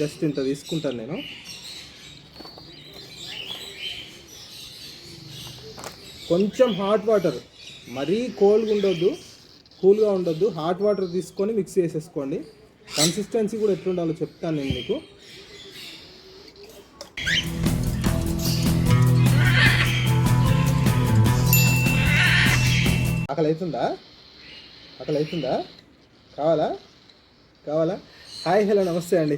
Just ఇంత తీసుకుంటాను నేను. కొంచెం హాట్ వాటర్ మరీ కోల్డ్గా ఉండొద్దు కూల్గా ఉండొద్దు. హాట్ వాటర్ తీసుకొని మిక్స్ చేసేసుకోండి. కన్సిస్టెన్సీ కూడా ఎట్లుండాలో చెప్తాను నేను మీకు. ఆకలి అవుతుందా ఆకలి అవుతుందా కావాలా? కావాలా? హాయ్ హలో నమస్తే అండి.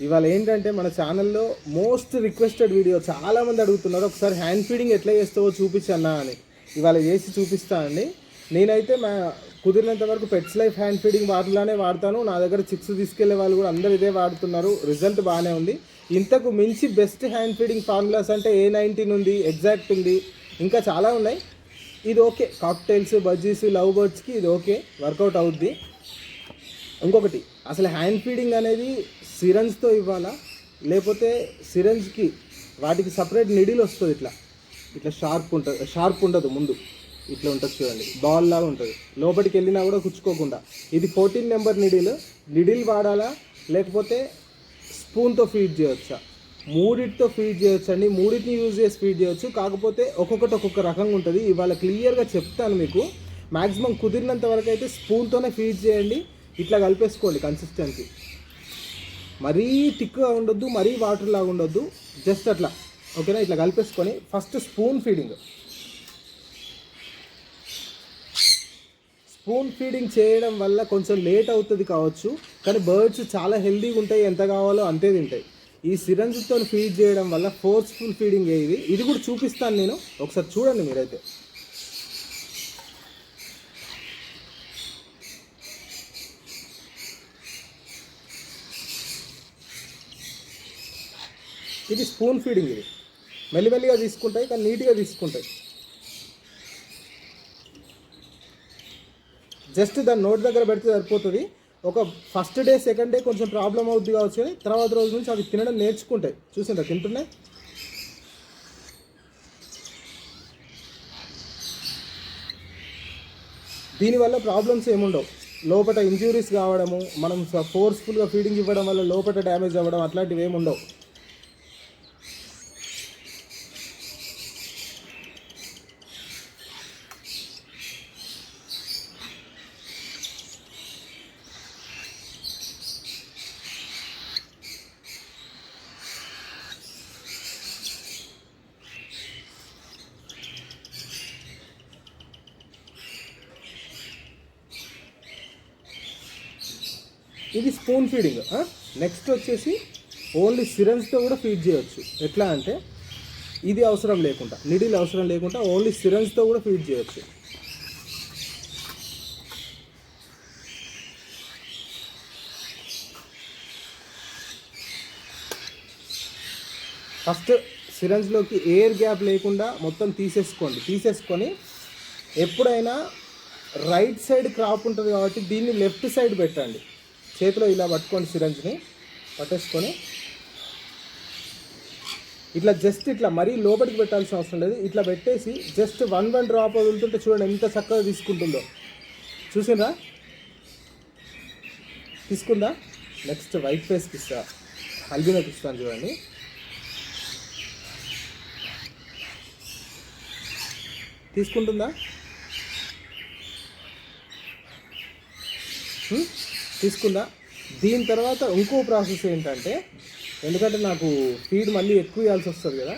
ఇవాళ ఏంటంటే మన ఛానల్లో మోస్ట్ రిక్వెస్టెడ్ వీడియో చాలామంది అడుగుతున్నారు. ఒకసారి హ్యాండ్ ఫీడింగ్ ఎట్లా చేస్తావో చూపించన్నా అని. ఇవాళ చేసి చూపిస్తా అండి. నేనైతే మా కుదిరినంత వరకు పెట్స్ లైఫ్ హ్యాండ్ ఫీడింగ్ వాటిలానే వాడతాను. నా దగ్గర చిక్స్ తీసుకెళ్ళే వాళ్ళు కూడా అందరు ఇదే వాడుతున్నారు. రిజల్ట్ బాగానే ఉంది. ఇంతకు మించి బెస్ట్ హ్యాండ్ ఫీడింగ్ ఫార్ములాస్ అంటే ఏ నైన్టీన్ ఉంది ఎగ్జాక్ట్ ఉంది. ఇంకా చాలా ఉన్నాయి. ఇది ఓకే. కాక్టైల్స్ బజ్జీస్ లవ్ బర్డ్స్కి ఇది ఓకే. వర్కౌట్ అవుద్ది. ఇంకొకటి అసలు హ్యాండ్ ఫీడింగ్ అనేది సిరంజ్తో ఇవ్వాలా? లేకపోతే సిరంజ్కి వాటికి సపరేట్ నిడిల్ వస్తుంది ఇట్లా. ఇట్లా షార్ప్ ఉంటుంది షార్ప్ ఉండదు ముందు. ఇట్లా ఉంటుంది చూడండి. బాల్ లాగా ఉంటుంది. లోపలికి వెళ్ళినా కూడా కుచ్చుకోకుండా. ఇది ఫోర్టీన్ నెంబర్ నిడిల్ నిడిల్ వాడాలా? లేకపోతే స్పూన్తో ఫీడ్ చేయొచ్చా? మూడిటితో ఫీడ్ చేయొచ్చు అండి? మూడింటిని యూజ్ చేసి ఫీడ్ చేయొచ్చు. కాకపోతే ఒక్కొక్కటి ఒక్కొక్క రకంగా ఉంటుంది. ఇవాళ క్లియర్గా చెప్తాను మీకు. మ్యాక్సిమం కుదిరినంత వరకు అయితే స్పూన్తోనే ఫీడ్ చేయండి. ఇట్లా కలిపేసుకోండి కన్సిస్టెన్సీ మరీ థిక్గా ఉండొద్దు మరీ వాటర్ లాగా ఉండొద్దు జస్ట్ అట్లా. ఓకేనా? ఇట్లా కలిపేసుకొని first spoon feeding spoon feeding చేయడం వల్ల కొంచెం లేట్ అవుతుంది కావచ్చు కానీ బర్డ్స్ చాలా హెల్దీగా ఉంటాయి. ఎంత కావాలో అంతే తింటాయి. ఈ సిరంజ్తో ఫీడ్ చేయడం వల్ల ఫోర్స్ఫుల్ ఫీడింగ్ ఇది. ఇది కూడా చూపిస్తాను నేను. ఒకసారి చూడండి మీరైతే. ఇది స్పూన్ ఫీడింగ్ ఇది. మెల్లిమెల్లిగా తీసుకుంటాయి కానీ నీట్గా తీసుకుంటాయి. జస్ట్ దాని నోట్ దగ్గర పెడితే సరిపోతుంది. ఒక ఫస్ట్ డే సెకండ్ డే కొంచెం ప్రాబ్లం అవుద్ది కావచ్చు కానీ తర్వాత రోజు నుంచి అవి తినడం నేర్చుకుంటాయి. చూసిందా తింటున్నాయి దీనివల్ల ప్రాబ్లమ్స్ ఏముండవు. లోపల ఇంజ్యూరీస్ కావడము మనం ఫోర్స్ఫుల్గా ఫీడింగ్ ఇవ్వడం వల్ల లోపల డ్యామేజ్ అవ్వడం అట్లాంటివి ఏమి ఇది స్పూన్ ఫీడింగ్ నెక్స్ట్ వచ్చేసి ఓన్లీ సిరన్స్తో కూడా ఫీడ్ చేయొచ్చు. ఎట్లా అంటే ఇది అవసరం లేకుండా నిడిల్ అవసరం లేకుండా ఓన్లీ సిరన్స్తో కూడా ఫీడ్ చేయొచ్చు. ఫస్ట్ సిరంజ్లోకి ఎయిర్ గ్యాప్ లేకుండా మొత్తం తీసేసుకోండి. తీసేసుకొని ఎప్పుడైనా రైట్ సైడ్ క్రాప్ ఉంటుంది కాబట్టి దీన్ని లెఫ్ట్ సైడ్ పెట్టండి. చేతిలో ఇలా పట్టుకోండి సిరంజ్ని. పట్టేసుకొని. ఇట్లా జస్ట్ ఇట్లా మరీ లోపలికి పెట్టాల్సిన అవసరం లేదు. ఇట్లా పెట్టేసి జస్ట్ వన్ వన్ డ్రాప్ వదులుతుంటే చూడండి ఎంత చక్కగా తీసుకుంటుందో. చూసిండ్రా తీసుకుందా? నెక్స్ట్ వైట్ ఫేస్కి ఇస్తా హల్బీనోకి ఇస్తాను చూడండి. తీసుకుంటుందా? హ్మ్? తీసుకుందా దీని తర్వాత ఇంకో ప్రాసెస్ ఏంటంటే ఎందుకంటే నాకు ఫీడ్ మళ్ళీ ఎక్కువ ఇవ్వాల్సి వస్తుంది కదా.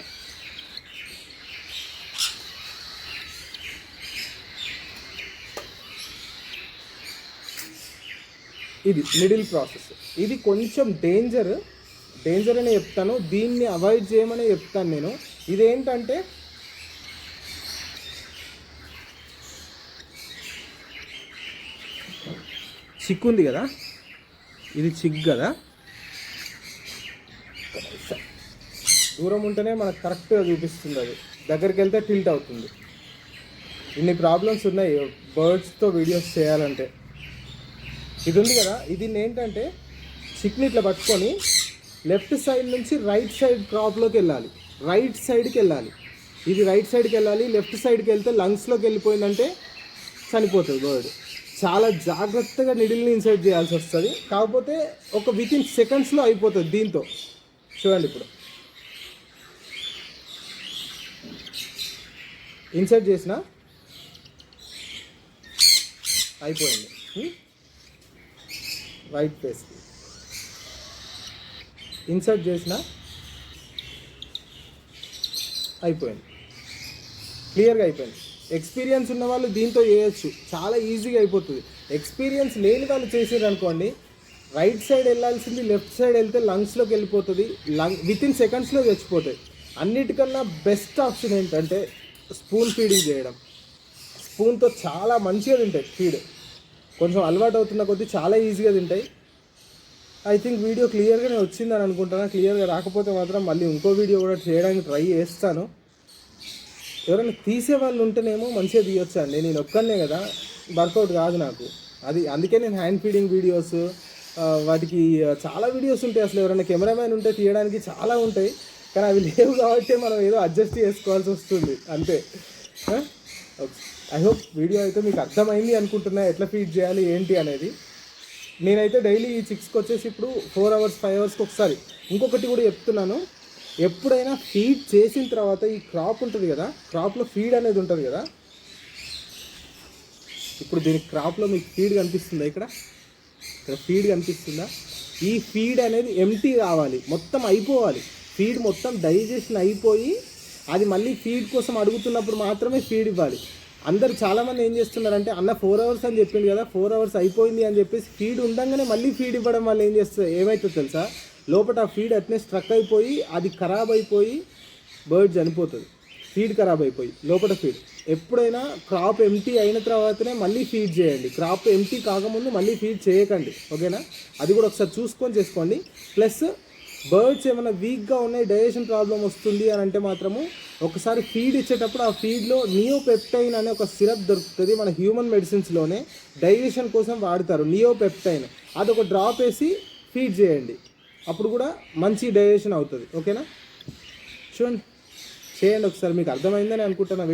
ఇది మిడిల్ ప్రాసెస్. ఇది కొంచెం డేంజర్. డేంజర్ అనే చెప్తాను. దీన్ని అవాయిడ్ చేయమని చెప్తాను నేను. ఇదేంటంటే చిక్ ఉంది కదా? ఇది చిక్ కదా? దూరం ఉంటేనే మనకు కరెక్ట్గా చూపిస్తుంది అది. దగ్గరికి వెళ్తే టిల్ట్ అవుతుంది. ఇన్ని ప్రాబ్లమ్స్ ఉన్నాయి. బర్డ్స్తో వీడియోస్ చేయాలంటే. ఇది ఉంది కదా. ఇది ఏంటంటే చిక్ని ఇట్లా పట్టుకొని లెఫ్ట్ సైడ్ నుంచి రైట్ సైడ్ క్రాప్లోకి వెళ్ళాలి. రైట్ సైడ్కి వెళ్ళాలి ఇది రైట్ సైడ్కి వెళ్ళాలి లెఫ్ట్ సైడ్కి వెళ్తే లంగ్స్లోకి వెళ్ళిపోయిందంటే చనిపోతుంది బర్డ్. చాలా జాగ్రత్తగా నిడిల్ని ఇన్సర్ట్ చేయాల్సి వస్తుంది. కాకపోతే ఒక విత్ ఇన్ సెకండ్స్లో అయిపోతుంది దీంతో. చూడండి ఇప్పుడు. ఇన్సర్ట్ చేసిన అయిపోయింది. వైట్ ఫేస్ ఇన్సర్ట్ చేసిన అయిపోయింది. క్లియర్గా అయిపోయింది. ఎక్స్పీరియన్స్ ఉన్న వాళ్ళు దీంతో చేయొచ్చు. చాలా ఈజీగా అయిపోతుంది. ఎక్స్పీరియన్స్ లేని వాళ్ళు చేసారు అనుకోండి రైట్ సైడ్ వెళ్ళాల్సింది లెఫ్ట్ సైడ్ వెళ్తే లంగ్స్లోకి వెళ్ళిపోతుంది. లంగ్ విత్ ఇన్ సెకండ్స్లో చచ్చిపోతాయి అన్నిటికన్నా బెస్ట్ ఆప్షన్ ఏంటంటే స్పూన్ ఫీడింగ్ చేయడం. స్పూన్తో చాలా మంచిగా తింటాయి ఫీడ్ కొంచెం అలవాటు అవుతున్న కొద్దీ చాలా ఈజీగా తింటాయి. ఐ థింక్ వీడియో క్లియర్గానే వచ్చిందని అనుకుంటాను క్లియర్గా రాకపోతే మాత్రం మళ్ళీ ఇంకో వీడియో కూడా చేయడానికి ట్రై చేస్తాను. ఎవరైనా తీసే వాళ్ళు ఉంటేనేమో మంచిగా తీయొచ్చు అండి? నేను ఒక్కనే కదా. వర్కౌట్ కాదు నాకు. అది అందుకే నేను హ్యాండ్ ఫీడింగ్ వీడియోస్ వాటికి చాలా వీడియోస్ ఉంటాయి అసలు. ఎవరైనా కెమెరామ్యాన్ ఉంటే తీయడానికి చాలా ఉంటాయి. కానీ అవి లేవు కాబట్టి మనం ఏదో అడ్జస్ట్ చేసుకోవాల్సి వస్తుంది. అంతే. ఐ హోప్ వీడియో అయితే మీకు అర్థమైంది అనుకుంటున్నా. ఎట్లా ఫీడ్ చేయాలి ఏంటి అనేది. నేనైతే డైలీ ఈ చిక్స్కి వచ్చేసి ఇప్పుడు ఫోర్ అవర్స్ ఫైవ్ అవర్స్కి ఒకసారి. ఇంకొకటి కూడా చెప్తున్నాను. ఎప్పుడైనా ఫీడ్ చేసిన తర్వాత ఈ క్రాప్ ఉంటుంది కదా క్రాప్లో ఫీడ్ అనేది ఉంటుంది కదా. ఇప్పుడు దీని క్రాప్లో మీకు ఫీడ్ కనిపిస్తుందా ఇక్కడ? ఇక్కడ ఫీడ్ కనిపిస్తుందా? ఈ ఫీడ్ అనేది ఎంటీ కావాలి మొత్తం అయిపోవాలి. ఫీడ్ మొత్తం డైజెషన్ అయిపోయి అది మళ్ళీ ఫీడ్ కోసం అడుగుతున్నప్పుడు మాత్రమే ఫీడ్ ఇవ్వాలి. అందరు చాలామంది ఏం చేస్తున్నారంటే అన్న ఫోర్ అవర్స్ అని చెప్పింది కదా ఫోర్ అవర్స్ అయిపోయింది అని చెప్పేసి ఫీడ్ ఉండగానే మళ్ళీ ఫీడ్ ఇవ్వడం వల్ల ఏం చేస్తుంది? ఏమవుతుందో తెలుసా? లోపల ఆ ఫీడ్ అట్నే స్ట్రక్ అయిపోయి అది ఖరాబ్ అయిపోయి బర్డ్ చనిపోతుంది. ఫీడ్ ఖరాబ్ అయిపోయి లోపల ఫీడ్. ఎప్పుడైనా క్రాప్ ఎంటీ అయిన తర్వాతనే మళ్ళీ ఫీడ్ చేయండి. క్రాప్ ఎంటీ కాకముందు మళ్ళీ ఫీడ్ చేయకండి. ఓకేనా? అది కూడా ఒకసారి చూసుకొని చేసుకోండి. ప్లస్ బర్డ్స్ ఏమైనా వీక్గా ఉన్నాయి డైజెషన్ ప్రాబ్లం వస్తుంది అని అంటే మాత్రము ఒకసారి ఫీడ్ ఇచ్చేటప్పుడు ఆ ఫీడ్లో నియోపెప్టైన్ అనే ఒక సిరప్ దొరుకుతుంది మన హ్యూమన్ మెడిసిన్స్లోనే. డైజెషన్ కోసం వాడతారు నియోపెప్టైన్. అది ఒక డ్రాప్ వేసి ఫీడ్ చేయండి. అప్పుడు కూడా మంచి డైజెషన్ అవుతుంది. ఓకేనా చూడండి. చేయండి ఒకసారి మీకు అర్థమైందని అనుకుంటున్నా.